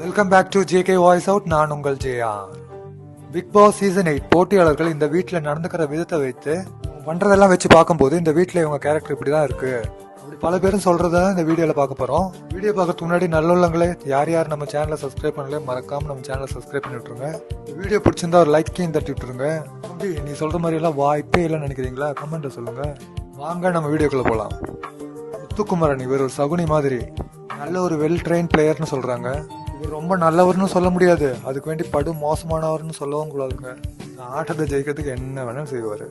Welcome back to JK voice out நான் உங்கள் Jaya. Bigg Boss season eight போட்டியாளர்கள் இந்த வீட்டில் நடந்துக்கிற விதத்தை வைத்து பண்ணுறதெல்லாம் வச்சு பார்க்கும்போது இந்த வீட்டில் இவங்க கேரக்டர் இப்படி தான் இருக்கு. அப்படி பல பேரும் சொல்றத இந்த வீடியோல பார்க்க போறோம். வீடியோ பார்க்கறதுக்கு முன்னாடி நல்லுள்ளங்களே யார் யார் நம்ம சேனலை சப்ஸ்கிரைப் பண்ணல மறக்காம நம்ம சேனலை சப்ஸ்கிரைப் பண்ணி விட்ருங்க வீடியோ பிடிச்சிருந்தா ஒரு லைக்கையும் தட்டி விட்டுருங்க. தம்பி நீ சொல்ற மாதிரி எல்லாம் வாய்ப்பே இல்லைன்னு நினைக்கிறீங்களா? கமெண்ட்ல சொல்லுங்க. வாங்க நம்ம வீடியோக்குள்ள போகலாம் முத்துக்குமரன் இவர் ஒரு சகுனி மாதிரி. நல்ல ஒரு வெல் ட்ரெயின் பிளேயர்னு சொல்றாங்க. ரொம்ப நல்லவர்னு சொல்ல முடியாது. அதுக்கு வேண்டி படு மோசமானவர்னு சொல்லவும் கூடாதுங்க. ஆட்டத்தை ஜெயிக்கிறதுக்கு என்ன வேணாலும் செய்வார்.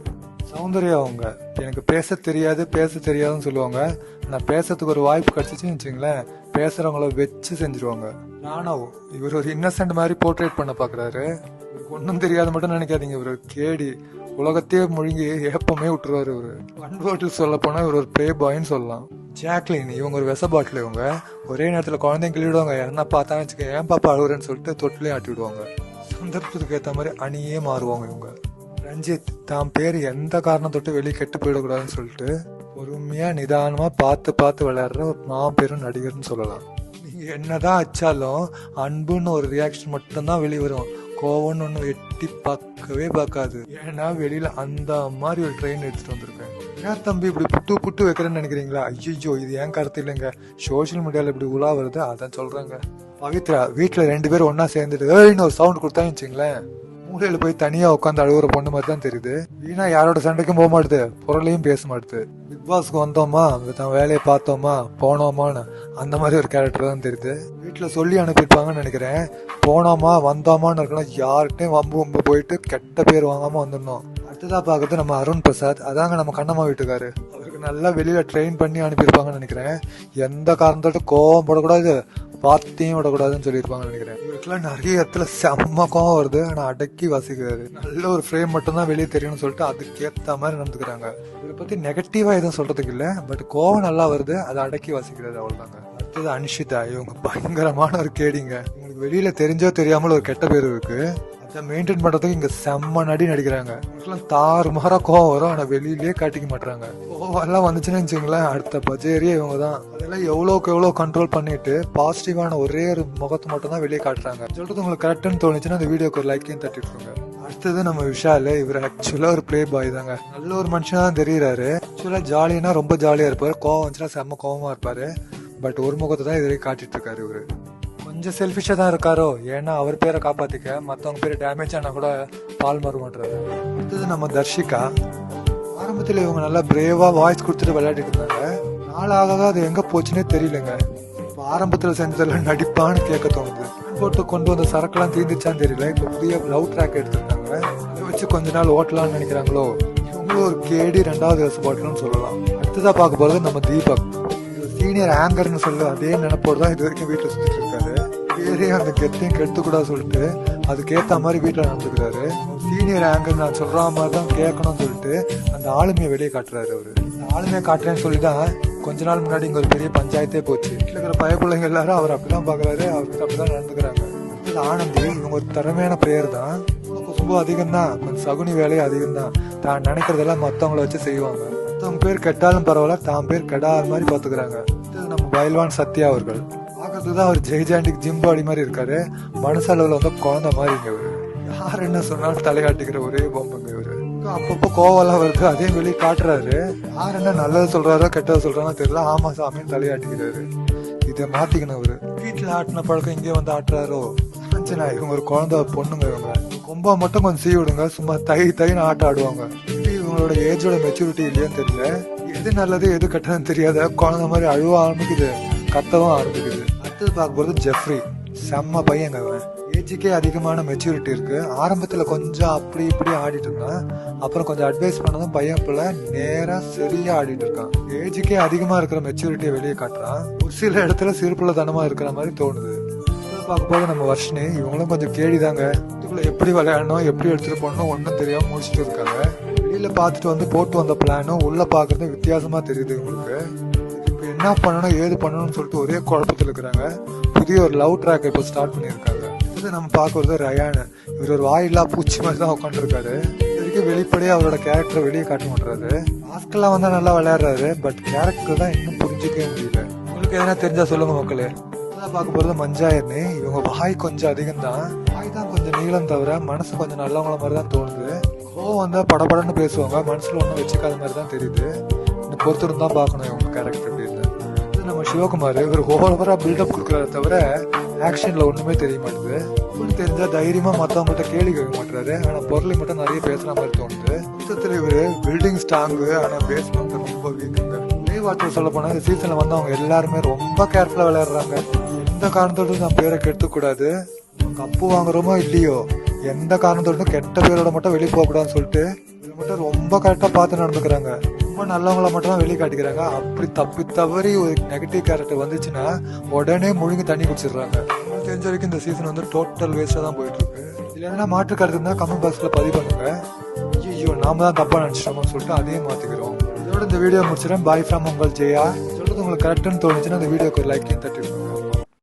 சௌந்தர்யா அவங்க எனக்கு பேச தெரியாது பேச தெரியாதுன்னு சொல்லுவாங்க. நான் பேசுறதுக்கு ஒரு வாய்ப்பு கிடச்சிச்சின்னு வச்சுங்களேன் பேசுறவங்கள வச்சு செஞ்சிருவாங்க. ராணவ் இவர் ஒரு இன்னசென்ட் மாதிரி போர்ட்ரேட் பண்ண பாக்குறாரு. இவருக்கு ஒன்றும் தெரியாது மட்டும் நினைக்காதீங்க. இவர் கேடி. உலகத்தையே முழுங்கி ஏப்பமே விட்டுருவாரு இவர். ஒன் வேர்டில் சொல்ல போனா இவர் ஒரு பே பாய்ன்னு சொல்லலாம். ஜாக்லின் இவங்க ஒரு விச பாட்டில் இவங்க. ஒரே நேரத்தில் குழந்தைங்க கிள்ளிடுவாங்க. என்ன பார்த்தா வச்சுக்க ஏன் பாப்பா அழுகுறேன்னு சொல்லிட்டு தொட்டிலையும் ஆட்டி விடுவாங்க. சந்தர்ப்பத்துக்கு ஏற்ற மாதிரி அணியே மாறுவாங்க இவங்க. ரஞ்சித் தான் பேர் எந்த காரணம் தொட்டு வெளியே கெட்டு போயிடக்கூடாதுன்னு சொல்லிட்டு பொறுமையாக நிதானமாக பார்த்து பார்த்து விளையாடுற ஒரு மாபெரும் நடிகர்னு சொல்லலாம். நீங்கள் என்னதான் அச்சாலும் அன்புன்னு ஒரு ரியாக்ஷன் மட்டும்தான் வெளியே வரும். கோவம்னு ஒன்று எட்டி பார்க்கவே பார்க்காது. ஏன்னா வெளியில் அந்த மாதிரி ஒரு ட்ரெயின் எடுத்துகிட்டு வந்திருக்கேன். ஏன் தம்பி இப்படி புட்டு புட்டு வைக்கிறேன்னு நினைக்கிறீங்களா? ஐயோ இது ஏன் கருத்து இல்லைங்க? சோஷியல் மீடியாவில் இப்படி உலா வருது அதான் சொல்கிறாங்க பவித்ரா வீட்டில் ரெண்டு பேரும் ஒன்றா சேர்ந்துட்டு ஏன்னு ஒரு சவுண்ட் கொடுத்தான்னு வச்சுங்களேன். மூலையில் போய் தனியாக உட்காந்து அழுகுற பொண்ணு மாதிரி தான் தெரியுது. வீணா யாரோட சண்டைக்கும் போக மாட்டுது. பொருளையும் பேச மாட்டுது. பிக் பாஸ்க்கு வந்தோமா? தன் வேலையை பார்த்தோமா? போனோமான்னு அந்த மாதிரி ஒரு கேரக்டர் தான் தெரியுது. வீட்டில் சொல்லி அனுப்பியிருப்பாங்கன்னு நினைக்கிறேன். போனோமா வந்தோமான்னு இருக்கணும். யார்கிட்டையும் வம்பு வம்பு போயிட்டு கெட்ட பேர் வாங்காமல் வந்துடணும். அடுத்ததா பார்க்கறது நம்ம அருண் பிரசாத் அதாங்க நம்ம கண்ணம்மா வீட்டுக்காரு. அவருக்கு நல்லா வெளியில ட்ரெயின் பண்ணி அனுப்பியிருப்பாங்கன்னு நினைக்கிறேன். எந்த காரணத்தோட கோவம் போடக்கூடாது பார்த்தையும் விடக்கூடாதுன்னு சொல்லியிருப்பாங்கன்னு நினைக்கிறேன். இவருக்குலாம் நிறைய இடத்துல செம்ம கோவம் வருது. ஆனால் அடக்கி வாசிக்கிறாரு. நல்ல ஒரு ஃப்ரேம் மட்டும்தான் வெளியே தெரியணும்னு சொல்லிட்டு அதுக்கேற்ற மாதிரி நடந்துக்கிறாங்க. இதை பத்தி நெகட்டிவா எதுவும் சொல்றதுக்கு இல்லை பட் கோவம் நல்லா வருது. அதை அடக்கி வாசிக்கிறது அவ்வளோதாங்க அடுத்தது அனிஷிதா. இவங்க பயங்கரமான ஒரு கேடிங்க. உங்களுக்கு வெளியில தெரிஞ்சோ தெரியாமல் ஒரு கெட்ட பேர் இருக்கு. அதை மெயின்டைன் பண்ணுறதுக்கு இங்கே செம்ம நடி நடிக்கிறாங்க. இவங்களுக்குலாம் தாறுமாறா கோவம் வரும். ஆனால் வெளியிலேயே காட்டிக்க மாட்டுறாங்க கோவம் எல்லாம் வந்துச்சுன்னு வச்சுங்களேன் அடுத்த பஜேரியே இவங்க தான் அதெல்லாம் எவ்வளோக்கு எவ்வளோ கண்ட்ரோல் பண்ணிட்டு பாசிட்டிவான ஒரே ஒரு முகத்தை மட்டும் தான் வெளியே காட்டுறாங்க. சொல்கிறது உங்களுக்கு கரெக்டுன்னு தோணுச்சுன்னா அந்த வீடியோக்கு ஒரு லைக்கையும் தட்டிட்டுருங்க அடுத்தது நம்ம விஷால் இவர் ஆக்சுவலாக ஒரு ப்ளே பாய் தாங்க. நல்ல ஒரு மனுஷனாக தான் தெரியறாரு. ஆக்சுவலாக ஜாலினா ரொம்ப ஜாலியாக இருப்பார். கோவம் வந்துச்சுன்னா செம்ம கோவமாக இருப்பார். பட் ஒரு முகத்தை தான் இதுவரை காட்டிட்டு இருக்காரு இவரு. கொஞ்சம் செல்ஃபிஷாக தான் இருக்காரோ? ஏன்னா அவர் பேரை காப்பாற்றிக்க மற்றவங்க பேர் டேமேஜ் ஆனால் கூட பால் மாற அடுத்தது நம்ம தர்ஷிகா. ஆரம்பத்தில் இவங்க நல்லா பிரேவாக வாய்ஸ் கொடுத்துட்டு விளையாடிட்டு இருந்தாங்க. நாளாக அது எங்கே போச்சுன்னே தெரியலங்க. இப்போ ஆரம்பத்தில் செஞ்சதெல்லாம் நடிப்பான்னு கேட்க தோணுது. போட்டு கொண்டு வந்த சரக்குலாம் தீர்ந்துச்சான்னு தெரியல. இப்போ புதிய லவ் ட்ராக் எடுத்திருக்காங்க. அதை வச்சு கொஞ்ச நாள் ஓட்டலாம்னு நினைக்கிறாங்களோ? இவங்களும் ஒரு கேடி ரெண்டாவது வயசு பாட்டில்னு சொல்லலாம். அடுத்ததாக பார்க்க போகிறது நம்ம தீபக். சீனியர் ஆங்கர்னு சொல்ல அதே நினைப்போடு தான் இது வரைக்கும் வீட்டில் சுற்றிட்டு இருக்காரு. பேரே அந்த கெத்தையும் கெடுத்துக்கூடாது சொல்லிட்டு அதுக்கேத்த மாதிரி வீட்டில் நடந்துக்கிறாரு. சீனியர் ஆங்கர் நான் சொல்ற மாதிரி தான் கேட்கணும்னு சொல்லிட்டு அந்த ஆளுமையை வெளியே காட்டுறாரு அவரு. அந்த ஆளுமையை காட்டுறேன்னு சொல்லி தான் கொஞ்ச நாள் முன்னாடி இங்க ஒரு பெரிய பஞ்சாயத்தே போச்சு. வீட்டில் இருக்கிற பயப்பிள்ளைங்க எல்லாரும் அவர் அப்படிதான் பாக்குறாரு அவர் அப்படிதான் நடந்துக்கிறாங்க. ஆனந்தி இவங்க ஒரு திறமையான பிளேயர் தான். ரொம்ப அதிகம் தான் கொஞ்சம் சகுனி வேலையும் அதிகம் தான் தான் நினைக்கிறதெல்லாம் மற்றவங்கள வச்சு செய்வாங்க. மற்றவங்க பேர் கெட்டாலும் பரவாயில்ல தான் பேர் கெடாத மாதிரி பாத்துக்கிறாங்க நம்ம பயில்வான் சத்யா அவர்கள். பார்த்து தான் அவர் ஜெய்ஜாண்டிக் ஜிம் பாடி மாதிரி இருக்காரு. மனசளவில் வந்து குழந்த மாதிரி இவர். யார் என்ன சொன்னாலும் தலையாட்டிக்கிற ஒரே பொம்பங்க இவர். அப்பப்போ கோவம்லாம் வருது. அதையும் வெளியே காட்டுறாரு. யார் என்ன நல்லது சொல்றாரோ கெட்டது சொல்றாரோ தெரியல. ஆமா சாமின்னு தலையாட்டிக்கிறாரு. இதை மாத்திக்கணும் இவரு. வீட்டில் ஆட்டின பழக்கம் இங்கே வந்து ஆட்டுறாரோ? பிரச்சனை. இவங்க ஒரு குழந்த பொண்ணுங்க இவங்க. கும்பா மட்டும் கொஞ்சம் சீ விடுங்க. சும்மா தை தைன்னு ஆட்டம் ஆடுவாங்க. இவங்களோட ஏஜோட மெச்சூரிட்டி இல்லையான்னு தெரியல. எது நல்லது எது கெட்டதுன்னு தெரியாத குழந்த மாதிரி அழுவ ஆரம்பிக்குது. கத்தவும் ஆரம்பிக்குது. அடுத்தது பார்க்க போகிறது ஜெஃப்ரி செம்ம பையங்க அவன் ஏஜுக்கே அதிகமான மெச்சூரிட்டி இருக்குது ஆரம்பத்தில் கொஞ்சம் அப்படி இப்படி ஆடிட்டு இருந்தான் அப்புறம் கொஞ்சம் அட்வைஸ் பண்ணதும் பையன் பிள்ளை நேராக சரியாக ஆடிட்டு இருக்கான். ஏஜுக்கே அதிகமாக இருக்கிற மெச்சூரிட்டியை வெளியே காட்டுறான் ஒரு சில இடத்துல சிறுபிள்ளத்தனமா இருக்கிற மாதிரி தோணுது. அடுத்தது பார்க்க போது நம்ம வர்ஷினி இவங்களும் கொஞ்சம் கேடிதாங்க இதுக்குள்ளே எப்படி விளையாடணும் எப்படி எடுத்துகிட்டு போகணும் ஒன்றும் தெரியாமல் முடிச்சுட்டு இருக்காங்க. வெளியில் பார்த்துட்டு வந்து போட்டு வந்த பிளானும் உள்ளே பார்க்குறது வித்தியாசமாக தெரியுது இவங்களுக்கு. என்ன பண்ணணும் ஏது பண்ணணும்னு சொல்லிட்டு ஒரே குழப்பத்தில் இருக்கிறாங்க. புதிய ஒரு லவ் ட்ராக் இப்போ ஸ்டார்ட் பண்ணியிருக்காங்க. இது நம்ம பார்க்கறது ரயான். இவர் ஒரு வாயில்லா பூச்சி மாதிரி தான் உட்காந்துருக்காரு இதுக்கு வெளிப்படையே அவரோட கேரக்டரை வெளியே காட்ட மாட்டுறாரு. ஆஸ்கெல்லாம் வந்தால் நல்லா விளையாடுறாரு பட் கேரக்டர் தான் இன்னும் புரிஞ்சிக்கவே முடியல. உங்களுக்கு எதனா தெரிஞ்சா சொல்லுங்க மக்களே. பார்க்க போகிறது மஞ்சாயர்னு. இவங்க வாய் கொஞ்சம் அதிகம் தான் வாய் தான் கொஞ்சம் நீளம் தவிர மனசு கொஞ்சம் நல்லவங்கள மாதிரி தான் தோணுது. கோவம் வந்தால் படபடன்னு பேசுவாங்க. மனசில் ஒன்றும் வச்சுக்காத மாதிரி தான் தெரியுது. இந்த பொறுத்தரும் தான் பார்க்கணும் இவங்க கேரக்டர் நம்ம சிவகுமார் இவர் ஓவரா பில்டப் கொடுக்குறாரு தவிர ஆக்ஷன்ல ஒண்ணுமே தெரிய மாட்டேது. இப்படி தெரிஞ்சா தைரியமா மத்தவங்ககிட்ட கேள்வி கேட்க மாட்டாரு ஆனா பொருளை மட்டும் நிறைய பேசுற மாதிரி தோணுது. மொத்தத்துல இவர் பில்டிங் ஸ்ட்ராங்கு ஆனா பேஸ்மெண்ட் ரொம்ப வீக்குங்க லீவ் வாட்டர் சொல்ல போனா இந்த சீசன்ல வந்து அவங்க எல்லாருமே ரொம்ப கேர்ஃபுல்லா விளையாடுறாங்க. எந்த காரணத்தோடு நம்ம பேரை கெடுத்துக்கூடாது கப்பு வாங்குறோமோ இல்லையோ எந்த காரணத்தோடு கெட்ட பேரோட மட்டும் வெளியே போகக்கூடாதுன்னு சொல்லிட்டு இது மட்டும் ரொம்ப கரெக்டா பார்த்து நடந்துக்கிறாங்க. ரொம்ப நல்லவங்கள மட்டும் தான் வெளியே காட்டிக்கிறாங்க. அப்படி தப்பி தவறி ஒரு நெகட்டிவ் கேரக்டர் வந்துச்சுன்னா உடனே முழுங்கி தண்ணி குடிச்சிடுறாங்க. தெரிஞ்ச வரைக்கும் இந்த சீசன் வந்து டோட்டல் வேஸ்ட்டாக தான் போயிட்டு இருக்கு இதுல என்ன மாற்று கருத்து இருந்தால் கமெண்ட் பாக்ஸில் பதிவு பண்ணுங்க. ஐயோ நாம தான் தப்பாக நினச்சிட்டோம்னு சொல்லிட்டு அதையும் மாற்றிக்கிறோம் இதோட இந்த வீடியோ முடிச்சிடறேன் பாய் ஃப்ரம் உங்கள் ஜெயா. சொல்கிறது உங்களுக்கு கரெக்டுன்னு தோணுச்சுன்னா இந்த வீடியோக்கு ஒரு லைக்கையும் தட்டிடுங்க